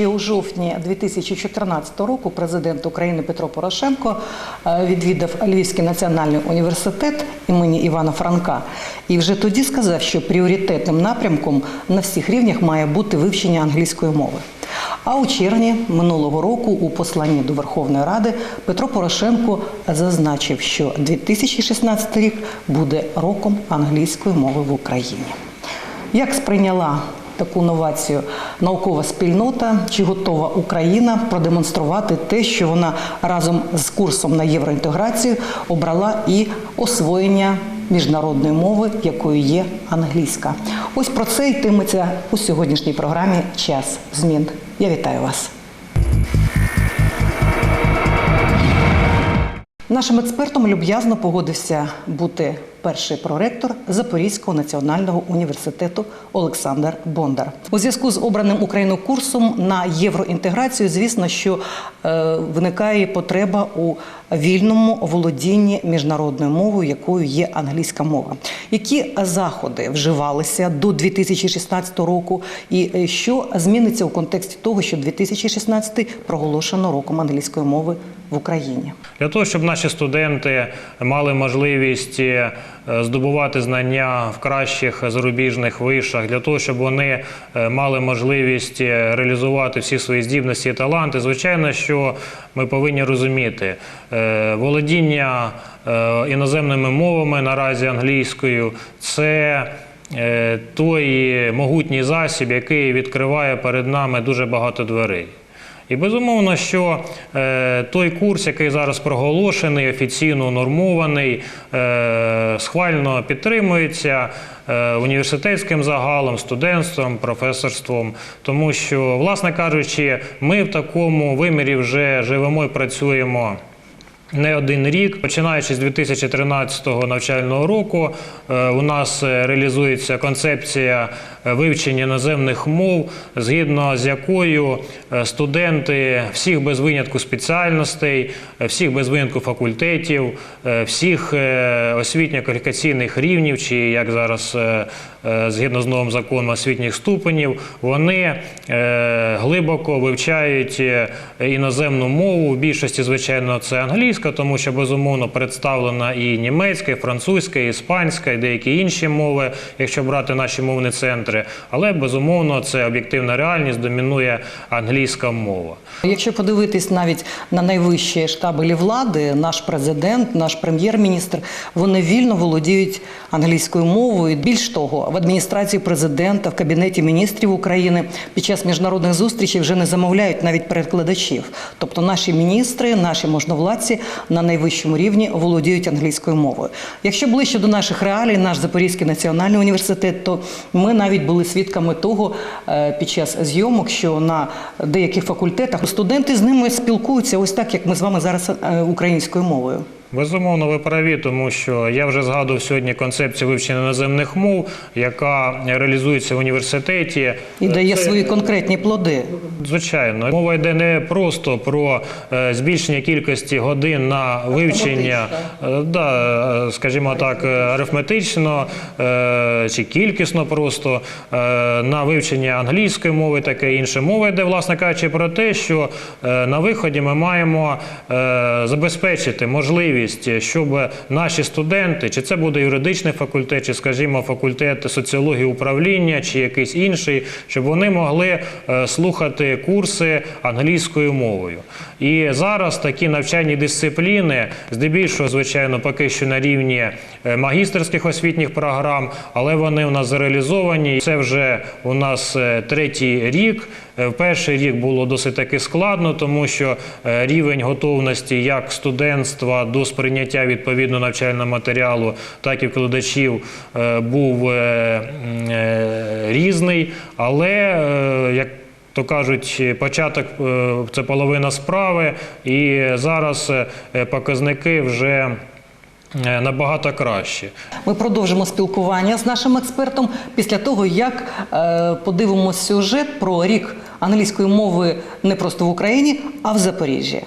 Ще у жовтні 2014 року президент України Петро Порошенко е, відвідав Львівський національний університет імені Івана Франка і вже тоді сказав, що пріоритетним напрямком на всіх рівнях має бути вивчення англійської мови. А у червні минулого року у посланні до Верховної Ради Петро Порошенко зазначив, що 2016 рік буде роком англійської мови в Україні. Як сприйняла таку новацію наукова спільнота? Чи готова Україна продемонструвати те, що вона разом з курсом на євроінтеграцію обрала і освоєння міжнародної мови, якою є англійська? Ось про це йтиметься у сьогоднішній програмі Час змін. Я вітаю вас. Нашим експертом люб'язно погодився бути перший проректор Запорізького національного університету Олександр Бондар. У зв'язку з обраним Україну курсом на євроінтеграцію, звісно, що е, виникає потреба у вільному володінні міжнародною мовою, якою є англійська мова. Які заходи вживалися до 2016 року, і е, що зміниться у контексті того, що 2016 проголошено роком англійської мови в Україні? Для того, щоб наші студенти мали можливість е, здобувати знання в кращих зарубіжних вишах, для того, щоб вони е, мали можливість е, реалізувати всі свої здібності і таланти, звичайно, що ми повинні розуміти е, володіння е, іноземними мовами наразі англійською це. е, Той могутній засіб, який відкриває перед нами дуже багато дверей. І безумовно, що е, той курс, який зараз проголошений, офіційно нормований, е, схвально підтримується е, університетським загалом, студентством, професорством, тому що, власне кажучи, ми в такому вимірі вже живемо і працюємо. Не один рік, починаючи з 2013 навчального року, е, у нас е, реалізується концепція вивчення іноземних мов, згідно з якою е, студенти всіх без винятку спеціальностей, е, всіх без винятку факультетів, е, всіх освітньо-кваліфікаційних рівнів, чи як зараз згідно з новим законом освітніх ступенів, вони глибоко вивчають іноземну мову. В більшості, звичайно, це англійська, тому що безумовно представлена і німецька, і французька, і іспанська, і деякі інші мови, якщо брати наші мовні центри. Але безумовно це об'єктивна реальність, домінує англійська мова. Якщо подивитись навіть на найвищі штабелі влади, наш президент, наш прем'єр-міністр, вони вільно володіють англійською мовою. Більш того, в адміністрації президента, в кабінеті міністрів України під час міжнародних зустрічей вже не замовляють навіть перекладачів. Тобто наші міністри, наші можновладці на найвищому рівні володіють англійською мовою. Якщо ближче до наших реалій, наш Запорізький національний університет, то ми навіть були свідками того е, під час зйомок, що на деяких факультетах студенти з ними спілкуються ось так, як ми з вами зараз е, українською мовою. Безумовно, ви праві, тому що я вже згадував сьогодні концепцію вивчення іноземних мов, яка реалізується в університеті. І дає Це- свої конкретні плоди. Звичайно, мова йде не просто про е, збільшення кількості годин на вивчення, е, да, е, скажімо так, арифметично чи кількісно просто на вивчення англійської мови, таке інше. Мова йде, власне кажучи, про те, що на виході ми маємо забезпечити можливість, щоб наші студенти, чи це буде юридичний факультет, чи, скажімо, факультет соціології управління, чи якийсь інший, щоб вони могли е, слухати курси англійською мовою. І зараз такі навчальні дисципліни, здебільшого, звичайно, поки що на рівні е, магістерських освітніх програм, але вони у нас зареалізовані. Це вже у нас е, третій рік. Е, В перший рік було досить таки складно, тому що е, рівень готовності як студентства до сприйняття відповідно навчального матеріалу, так і вкладачів е, був різний. Але як то кажуть, початок це половина справи, і зараз показники вже набагато кращі. Ми продовжимо спілкування з нашим експертом після того, як подивимося сюжет про рік англійської мови не просто в Україні, а в Запоріжжі.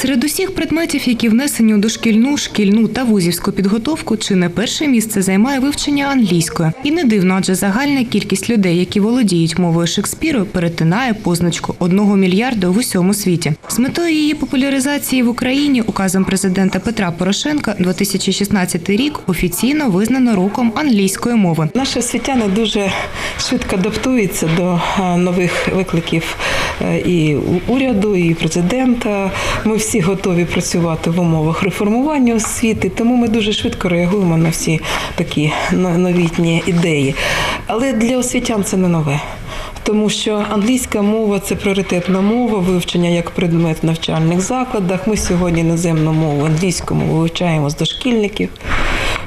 Серед усіх предметів, які внесені у дошкільну, шкільну та вузівську підготовку, чи не перше місце займає вивчення англійської. І не дивно, адже загальна кількість людей, які володіють мовою Шекспіру, перетинає позначку одного мільярда в усьому світі. З метою її популяризації в Україні указом президента Петра Порошенка 2016 рік офіційно визнано роком англійської мови. Наші освітяни дуже швидко адаптуються до е, нових викликів е, і уряду, і президента. Ми всі готові працювати в умовах реформування освіти, тому ми дуже швидко реагуємо на всі такі новітні ідеї. Але для освітян це не нове. Тому що англійська мова це пріоритетна мова, вивчення як предмет в навчальних закладах. Ми сьогодні іноземну мову, англійську мову вивчаємо з дошкільників.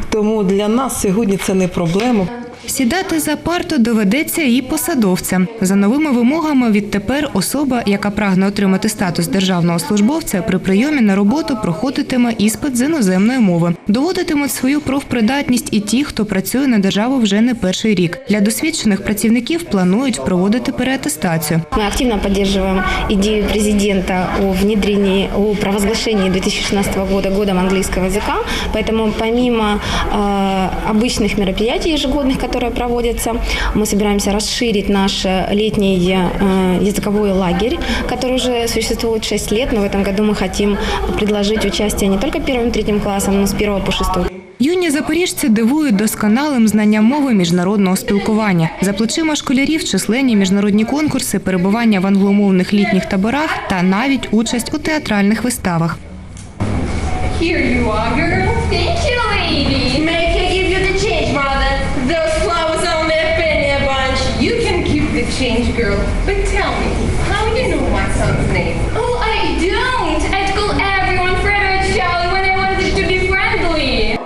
Тому для нас сьогодні це не проблема. Сідати за парту доведеться і посадовцям. За новими вимогами відтепер особа, яка прагне отримати статус державного службовця, при прийомі на роботу проходитиме іспит з іноземної мови. Доводитимуть свою профпридатність і ті, хто працює на державу вже не перший рік. Для досвідчених працівників планують проводити переатестацію. Мы активно поддерживаем идею президента о внедрении, о провозглашении 2016 года годом английского языка. Поэтому помимо э, обычных мероприятий ежегодных, которые проводятся, мы собираемся расширить наш э, летний э, языковой лагерь, который уже существует 6 лет, но в этом году мы хотим предложить участие не только первым и третьим классам, но с 1 по 6 Юні запоріжці дивують досконалим знанням мови міжнародного спілкування. За плечима школярів численні міжнародні конкурси, перебування в англомовних літніх таборах та навіть участь у театральних виставах. Here you are, girl. Thank you, lady. Change, girl. But tell me, how do you know my son's name? Oh, I don't.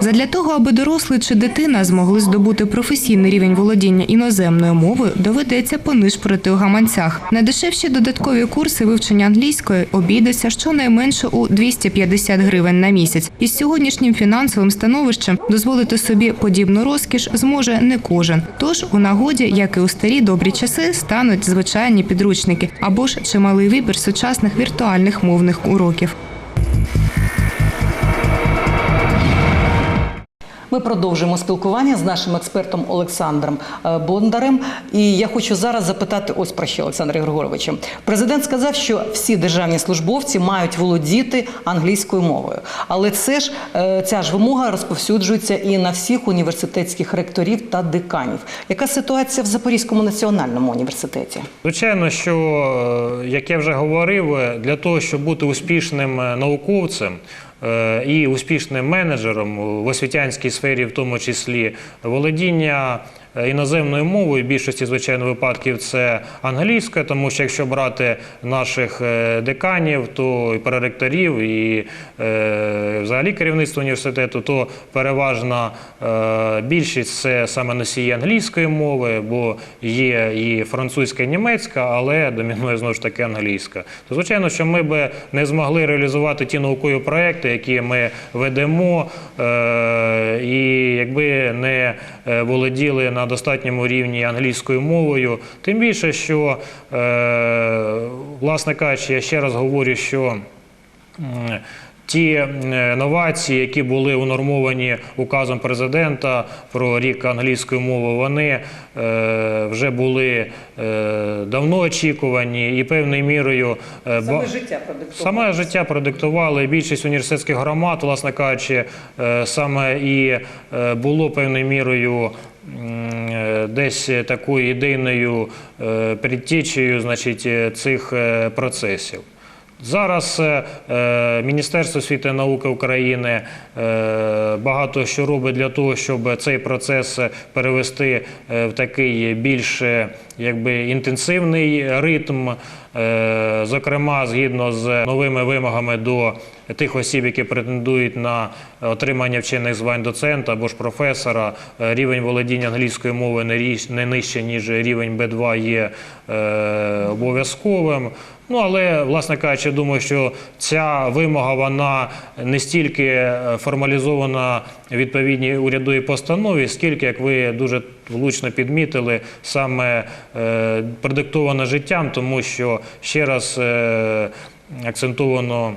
Задля того, аби дорослий чи дитина змогли здобути професійний рівень володіння іноземною мовою, доведеться понишпорити у гаманцях. Найдешевші додаткові курси вивчення англійської обійдуться щонайменше у 250 гривень на місяць. Із сьогоднішнім фінансовим становищем дозволити собі подібну розкіш зможе не кожен. Тож у нагоді, як і у старі добрі часи, стануть звичайні підручники або ж чималий вибір сучасних віртуальних мовних уроків. Ми продовжуємо спілкування з нашим експертом Олександром е, Бондарем. І я хочу зараз запитати ось про що, Олександре Григоровичу. Президент сказав, що всі державні службовці мають володіти англійською мовою. Але це ж е, ця ж вимога розповсюджується і на всіх університетських ректорів та деканів. Яка ситуація в Запорізькому національному університеті? Звичайно, що, е, як я вже говорив, для того, щоб бути успішним науковцем і успішним менеджером в освітянській сфері, в тому числі володіння е, іноземною мовою, більшості, звичайно, випадків це англійська, тому що якщо брати наших е, деканів, то і проректорів, і е, взагалі керівництво університету, то переважна е, більшість це саме носії англійської мови, бо є і французька, і німецька, але домінує знову ж таки англійська. То звичайно, що ми би не змогли реалізувати ті наукові проекти, які ми ведемо, е, і якби не е, володіли на достатньому рівні англійською мовою. Тим більше, що, е, власне кажучи, я ще раз говорю, що Ті е, новації, які були унормовані указом президента про рік англійської мови, вони е, вже були давно очікувані і певною мірою е, ба- життя. Саме життя продиктувало і більшість університетських громад, власне кажучи, саме і було певною мірою. Десь такою ідейною е, предтічею значить, е, цих е, процесів. Зараз е, е, Міністерство освіти і науки України е, багато що робить для того, щоб цей процес перевести в такий більш якби, інтенсивний ритм. Зокрема, згідно з новими вимогами до тих осіб, які претендують на отримання вчених звань доцента або ж професора, рівень володіння англійської мови не нижче, ніж рівень Б2 є обов'язковим. Ну, але, власне кажучи, думаю, що ця вимога вона не стільки е, формалізована відповідній урядовій постанові, скільки, як ви дуже влучно підмітили, саме е, продиктована життям, тому що ще раз е, акцентовано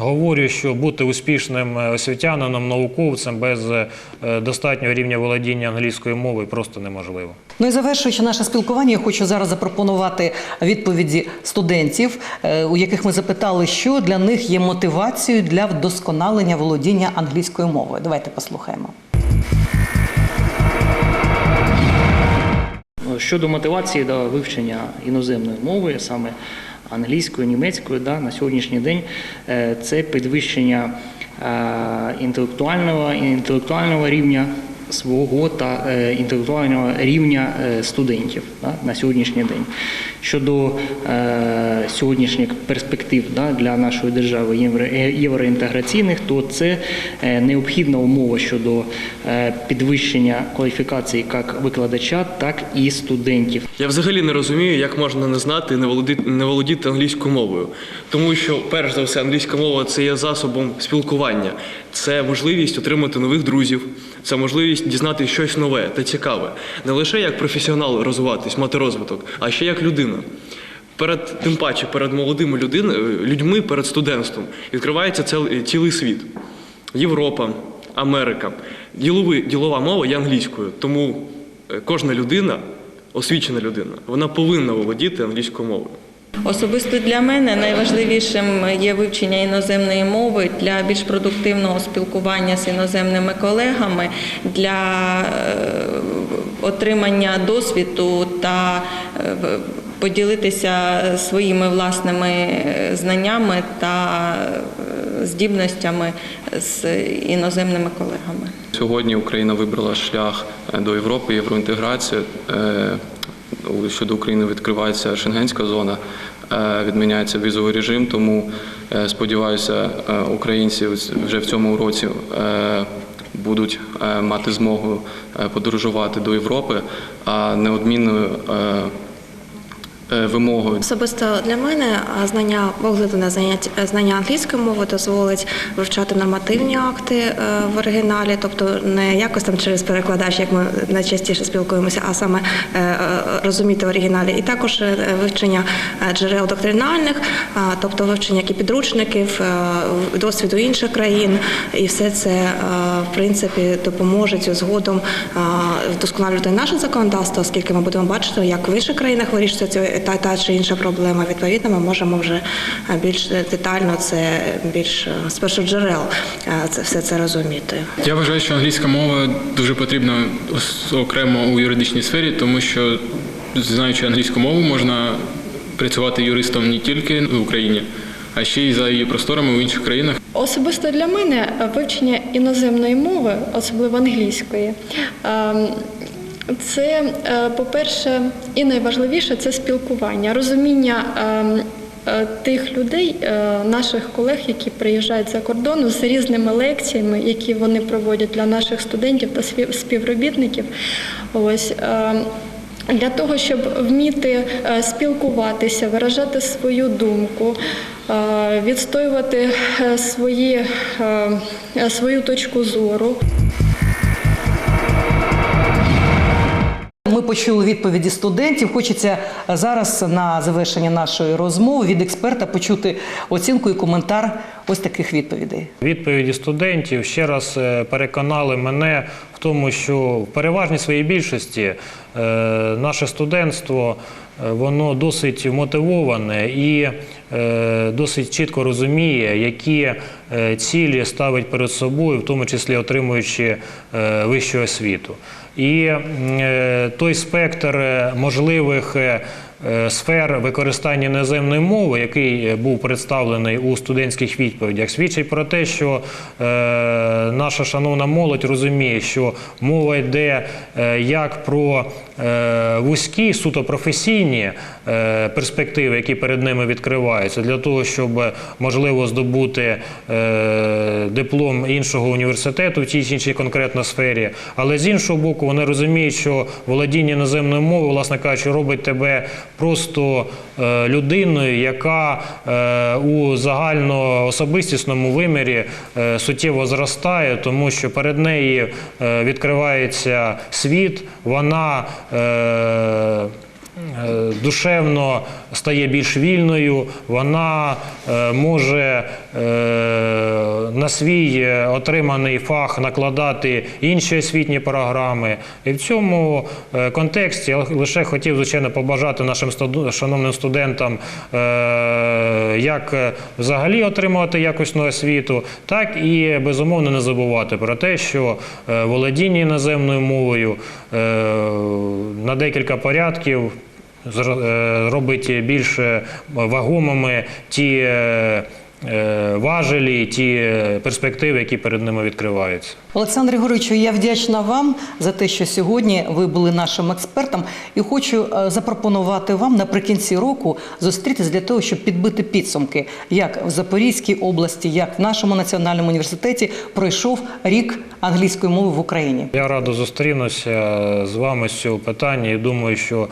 Говорю, що бути успішним е, освітянином, науковцем без е, достатнього рівня володіння англійською мовою просто неможливо. Ну і завершуючи наше спілкування, я хочу зараз запропонувати відповіді студентів, е, у яких ми запитали, що для них є мотивацією для вдосконалення володіння англійською мовою. Давайте послухаємо. Щодо мотивації до вивчення іноземної мови, саме англійської, німецькою да, на сьогоднішній день е, це підвищення е, інтелектуального, інтелектуального рівня свого та е, інтелектуального рівня е, студентів да, на сьогоднішній день. Щодо е, сьогоднішніх перспектив да, для нашої держави е, євроінтеграційних, то це необхідна умова щодо підвищення кваліфікації як викладача, так і студентів. Я взагалі не розумію, як можна не знати і не володіти, не володіти англійською мовою. Тому що, перш за все, англійська мова це є засобом спілкування, це можливість отримати нових друзів, це можливість дізнатися щось нове та цікаве. Не лише як професіонал розвиватись, мати розвиток, а ще як людина. Перед тим паче, перед молодими людини, людьми, перед студентством відкривається цел- цілий світ. Європа, Америка. Ділові, ділова мова є англійською, тому е, кожна людина, освічена людина, вона повинна володіти англійською мовою. Особисто для мене найважливішим є вивчення іноземної мови для більш продуктивного спілкування з іноземними колегами, для е, отримання досвіду та е, поділитися своїми власними е, знаннями та здібностями з іноземними колегами. Сьогодні Україна вибрала шлях до Європи, євроінтеграцію. Щодо України відкривається шенгенська зона, е, відміняється візовий режим. Тому е, сподіваюся, е, українці вже в цьому році будуть мати змогу подорожувати до Європи, а неодмінною вимогою Особисто для мене знання поглиблене занять- знання англійської мови дозволить вивчати нормативні акти е, в оригіналі, тобто не якось там через перекладач, як ми найчастіше спілкуємося, а саме е, е, розуміти в оригіналі. І також е, вивчення е, джерел доктринальних, тобто вивчення які підручників, е, досвіду інших країн, і все це е, в принципі допоможе згодом вдосконалювати наше законодавство, оскільки ми будемо бачити, як в інших країнах вирішується та, та чи інша проблема. Відповідно, ми можемо вже більш детально це більш з перших джерел це все це розуміти. Я вважаю, що англійська мова дуже потрібна окремо у юридичній сфері, тому що знаючи англійську мову, можна працювати юристом не тільки в Україні, а ще й за її просторами в інших країнах. Особисто для мене вивчення іноземної мови, особливо англійської, ем, це, е, по-перше, і найважливіше це спілкування, розуміння. ем, е, Тих людей, е, наших колег, які приїжджають за кордону з різними лекціями, які вони проводять для наших студентів та співробітників. Ось ем, для того, щоб вміти спілкуватися, виражати свою думку, відстоювати е, свої, е, е, свою точку зору. Ми почули відповіді студентів. Хочеться зараз на завершення нашої розмови від експерта почути оцінку і коментар ось таких відповідей. Відповіді студентів ще раз е, переконали мене в тому, що в переважній своїй більшості е, наше студентство е, воно досить мотивоване і е, досить чітко розуміє, які е, цілі ставить перед собою, в тому числі отримуючи е, вищу освіту. І е, той спектр е, можливих е, е, сфер використання іноземної мови, який е, був представлений у студентських відповідях, свідчить про те, що е, наша шановна молодь розуміє, що мова йде е, як про е, вузькі, суто професійні е, перспективи, які перед ними відкриваються, для того, щоб е, можливо здобути е, диплом іншого університету в тій чи іншій конкретно сфері. Але з іншого боку, вони розуміють, що володіння іноземною мовою, власне кажучи, робить тебе просто е, людиною, яка е, у загальноособистісному вимірі е, суттєво зростає, тому що перед нею е, відкривається світ, вона е, е, душевно стає більш вільною, вона е, може е, на свій е, отриманий фах накладати інші освітні програми. І в цьому контексті я лише хотів, звичайно, побажати нашим шановним студентам як взагалі отримувати якісну освіту, так і безумовно не забувати про те, що володіння іноземною мовою на декілька порядків е, робить більш е, вагомими ті е, важелі, ті перспективи, які перед ними відкриваються. Олександр Григоровичу, я вдячна вам за те, що сьогодні ви були нашим експертом, і хочу запропонувати вам наприкінці року зустрітися для того, щоб підбити підсумки, як в Запорізькій області, як в нашому національному університеті пройшов рік англійської мови в Україні. Я радо зустрінуся з вами з цього питання і думаю, що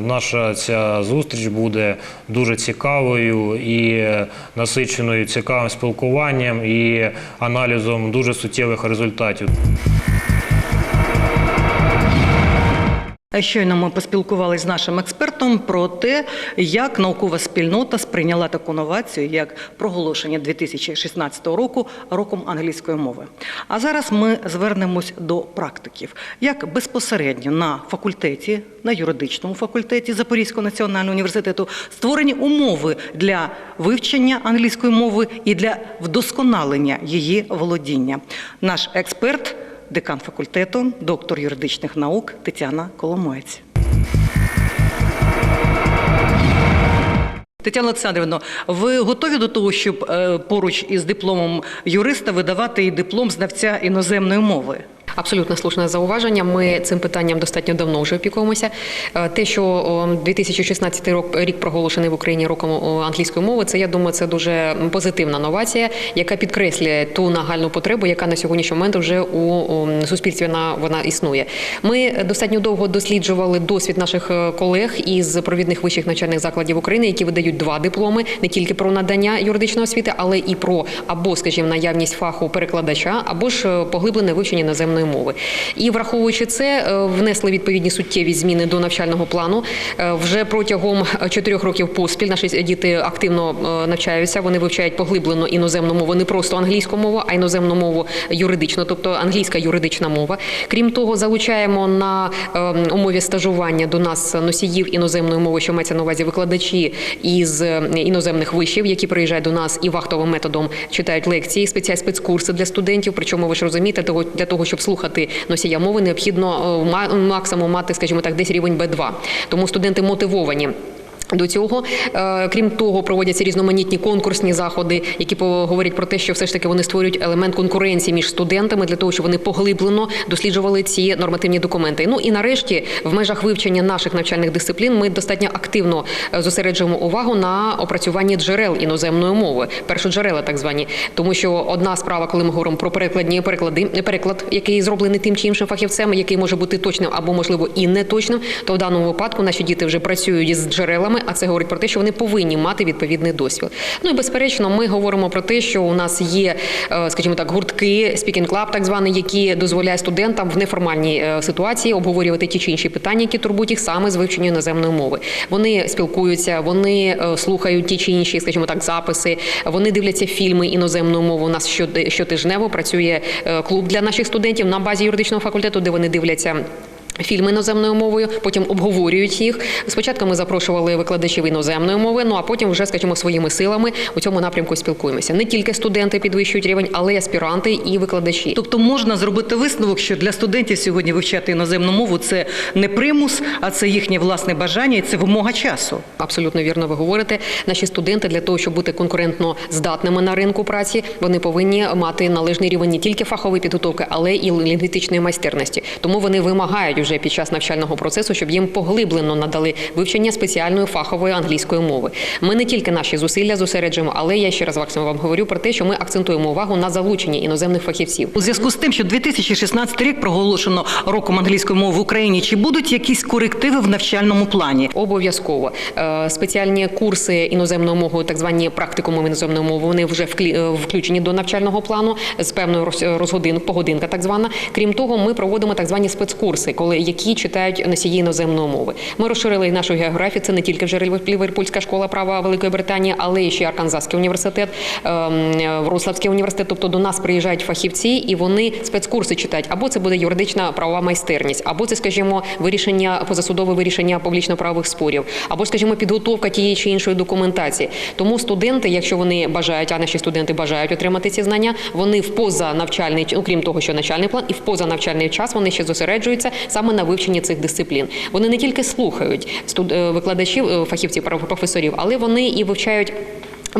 наша ця зустріч буде дуже цікавою і е, насиченою цікавим спілкуванням і аналізом дуже суттєвих результатів. Щойно ми поспілкувалися з нашим експертом про те, як наукова спільнота сприйняла таку новацію, як проголошення 2016 року роком англійської мови. А зараз ми звернемось до практиків, як безпосередньо на факультеті, на юридичному факультеті Запорізького національного університету створені умови для вивчення англійської мови і для вдосконалення її володіння. Наш експерт декан факультету, доктор юридичних наук Тетяна Коломоєць. Тетяна Олександрівна, ви готові до того, щоб е, поруч із дипломом юриста видавати і диплом знавця іноземної мови? Абсолютно слушне зауваження. Ми цим питанням достатньо давно вже опікуємося. Е, Те, що о, 2016 рок рік проголошений в Україні роком англійської мови, це я думаю, це дуже позитивна новація, яка підкреслює ту нагальну потребу, яка на сьогоднішній момент вже у суспільстві на вона існує. Ми достатньо довго досліджували досвід наших е, колег із провідних вищих навчальних закладів України, які видають два дипломи не тільки про надання юридичної освіти, але і про або, скажімо, наявність фаху перекладача, або ж е, поглиблене вивчення іноземної мови. І враховуючи це, е, внесли відповідні суттєві зміни до навчального плану. Е, Вже протягом чотирьох років поспіль наші діти активно е, навчаються. Вони вивчають поглиблено іноземну мову, не просто англійську мову, а іноземну мову юридичну, тобто англійська юридична мова. Крім того, залучаємо на е, умові стажування до нас носіїв іноземної мови, що мається на увазі викладачі із іноземних вишів, які приїжджають до нас і вахтовим методом читають лекції, спеціальні спецкурси для студентів. Причому ви ж розумієте, для того, щоб слухати носія мови, необхідно е, максимум мати, скажімо так, десь рівень Б2. Тому студенти мотивовані. До цього, Е, крім того, проводяться різноманітні конкурсні заходи, які говорять про те, що все ж таки вони створюють елемент конкуренції між студентами для того, щоб вони поглиблено досліджували ці нормативні документи. Ну і нарешті, в межах вивчення наших навчальних дисциплін, ми достатньо активно е, зосереджуємо увагу на опрацюванні джерел іноземної мови, першоджерела, так звані, тому що одна справа, коли ми говоримо про перекладні переклади, переклад, який зроблений тим чи іншим фахівцем, який може бути точним або можливо і не точним, то в даному випадку наші діти вже працюють з джерелами, а це говорить про те, що вони повинні мати відповідний досвід. Ну і безперечно, ми говоримо про те, що у нас є, е, скажімо так, гуртки, club, так званий, які дозволяє студентам в неформальній е, ситуації обговорювати ті чи інші питання, які турбують їх саме з вивчення іноземної мови. Вони спілкуються, вони е, слухають ті чи інші, скажімо так, записи. Вони дивляться фільми іноземною мовою. У нас щоти- щотижнево працює клуб для наших студентів на базі юридичного факультету, де вони дивляться. Фільми іноземною мовою, потім обговорюють їх. Спочатку ми запрошували викладачів іноземної мови, ну а потім вже, скажімо, своїми силами у цьому напрямку спілкуємося. Не тільки студенти підвищують рівень, але й аспіранти і викладачі. Тобто можна зробити висновок, що для студентів сьогодні вивчати іноземну мову це не примус, а це їхнє власне бажання і це вимога часу. Абсолютно вірно ви говорите. Наші студенти для того, щоб бути конкурентно здатними на ринку праці, вони повинні мати належний рівень не тільки фахової підготовки, але і лінгвістичної майстерності. Тому вони вимагають вже під час навчального процесу, щоб їм поглиблено надали вивчення спеціальної фахової англійської мови. Ми не тільки наші зусилля зосереджуємо, але я ще раз Максим, вам говорю про те, що ми акцентуємо увагу на залученні іноземних фахівців. У зв'язку з тим, що 2016 рік проголошено роком англійської мови в Україні, чи будуть якісь корективи в навчальному плані? Обов'язково Е, спеціальні курси іноземної мови, так звані практикуми іноземної мови, вони вже е, включені до навчального плану з певною роз- розгодин, погодинка, так звана. Крім того, ми проводимо так звані спецкурси, коли які читають носії іноземної мови. Ми розширили нашу географію. Це не тільки вже Ліверпульська школа права Великої Британії, але і ще Арканзаський університет, ем, університет. Тобто до нас приїжджають фахівці, і вони спецкурси читають. Або це буде юридична правова майстерність, або це, скажімо, вирішення позасудове вирішення публічно-правових спорів, або, скажімо, підготовка тієї чи іншої документації. Тому студенти, якщо вони бажають, а наші студенти бажають отримати ці знання, вони в позанавчальний, ну, крім того, що навчальний план, і в позанавчальний час вони ще зосереджуються саме на вивченні цих дисциплін. Вони не тільки слухають е, викладачів, е, фахівців, професорів, але вони і вивчають.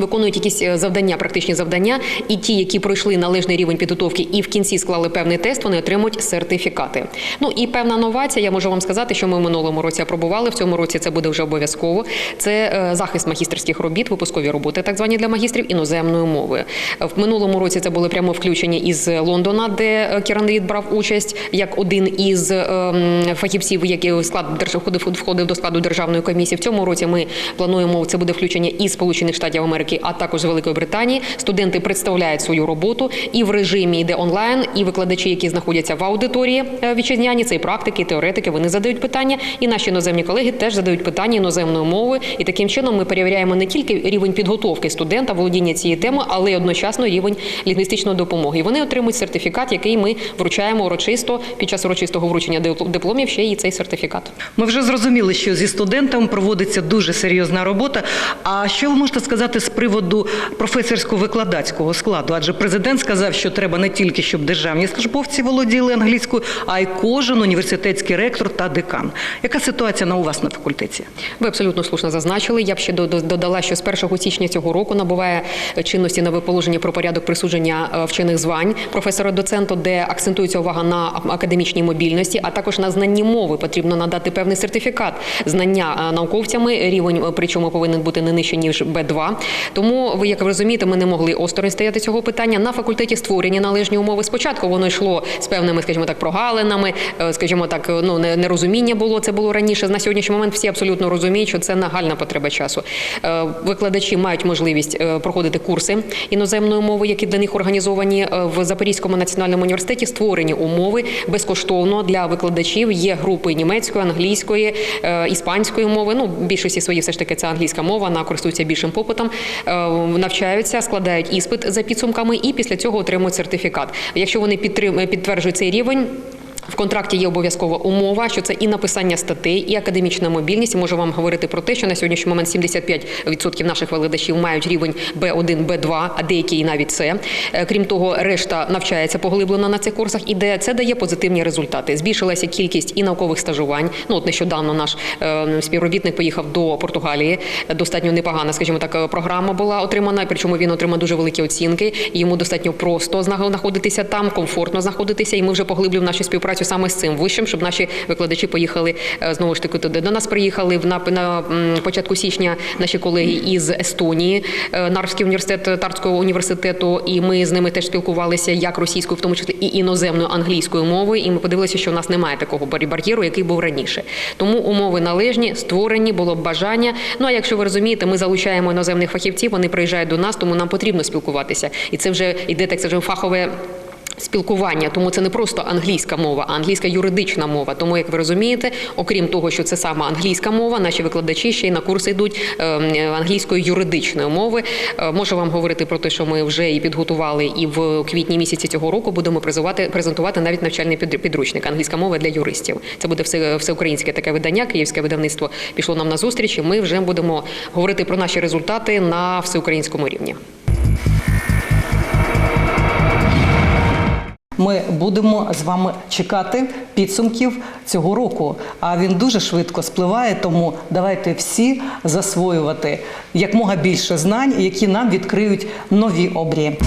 Виконують якісь е, завдання, практичні завдання, і ті, які пройшли належний рівень підготовки і в кінці склали певний тест, вони отримують сертифікати. Ну і певна новація. Я можу вам сказати, що ми в минулому році апробували. В цьому році це буде вже обов'язково. Це е, захист магістерських робіт, випускові роботи, так звані для магістрів іноземною мовою. В минулому році це були прямо включені із Лондона, де е, Кіран Рід брав участь як один із фахівців, який склад входив до складу державної комісії. В цьому році ми плануємо це буде включення із Сполучених Штатів Америки, а також Великої Британії. Студенти представляють свою роботу і в режимі йде онлайн, і викладачі, які знаходяться в аудиторії е, вітчизняні, це і практики, і теоретики. Вони задають питання, і наші іноземні колеги теж задають питання іноземною мовою. І таким чином ми перевіряємо не тільки рівень підготовки студента, володіння цією темою, але й одночасно рівень лінгвістичної допомоги. І вони отримують сертифікат, який ми вручаємо урочисто під час урочистого вручення дипломів. Ще і цей сертифікат. Ми вже зрозуміли, що зі студентами проводиться дуже серйозна робота. А що ви можете сказати з приводу професорсько-викладацького складу? Адже президент сказав, що треба не тільки щоб державні службовці володіли англійською, а й кожен університетський ректор та декан. Яка ситуація на у вас на факультеті? Ви абсолютно слушно зазначили. Я б ще до- до- додала, що з 1 січня цього року набуває чинності нове положення про порядок присудження е, вчених звань професора доценту, де акцентується увага на академічній мобільності, а також на знанні мови. Потрібно надати певний сертифікат знання е, науковцями. Рівень е, причому повинен бути не нижче ніж Б2. Тому ви як ви розумієте, ми не могли осторонь стояти цього питання. На факультеті створені належні умови. Спочатку воно йшло з певними, скажімо так, прогалинами, е, скажімо так, е, ну не- нерозуміння було. Це було раніше. На сьогоднішній момент всі абсолютно розуміють, що це нагальна потреба часу. Е, Викладачі мають можливість проходити курси іноземної мови, які для них організовані в Запорізькому національному університеті. Створені умови безкоштовно для викладачів. Є групи німецької, англійської, іспанської мови. Ну, більшості своїй все ж таки це англійська мова, вона користується більшим попитом. Е, Навчаються, складають іспит за підсумками і після цього отримують сертифікат. Якщо вони підтрим- підтверджують цей рівень. В контракті є обов'язкова умова, що це і написання статей, і академічна мобільність. Можу вам говорити про те, що на сьогоднішній момент 75% наших викладачів мають рівень B1, B2, а деякі і навіть С. Е, Крім того, решта навчається поглиблено на цих курсах, і де це дає позитивні результати. Збільшилася кількість і наукових стажувань. Ну от нещодавно наш е, співробітник поїхав до Португалії. Достатньо непогана, скажімо так, е, програма була отримана. Причому він отримав дуже великі оцінки. Йому достатньо просто зна- знаходитися там, комфортно знаходитися. І ми вже поглиблюємо нашу співпрацю саме з цим вишим, щоб наші викладачі поїхали е, знову ж таки туди. До нас приїхали в на, на початку січня наші колеги із Естонії, е, Нарвський університет Тарського університету, і ми з ними теж спілкувалися як російською, в тому числі і іноземною англійською мовою. І ми подивилися, що в нас немає такого бар'єру, який був раніше. Тому умови належні, створені, було б бажання. Ну а якщо ви розумієте, ми залучаємо іноземних фахівців, вони приїжджають до нас, тому нам потрібно спілкуватися. І це вже йде так скажемо, фахове. Спілкування, тому це не просто англійська мова, а англійська юридична мова. Тому, як ви розумієте, окрім того, що це саме англійська мова, наші викладачі ще й на курси йдуть е, англійської юридичної мови. Е, Можу вам говорити про те, що ми вже і підготували, і в квітні місяці цього року будемо презентувати, навіть навчальний під- підручник англійська мова для юристів. Це буде все всеукраїнське таке видання. Київське видавництво пішло нам на зустріч. і Ми вже будемо говорити про наші результати на всеукраїнському рівні. Ми будемо з вами чекати підсумків цього року. А він дуже швидко спливає, тому давайте всі засвоювати якмога більше знань, які нам відкриють нові обрії.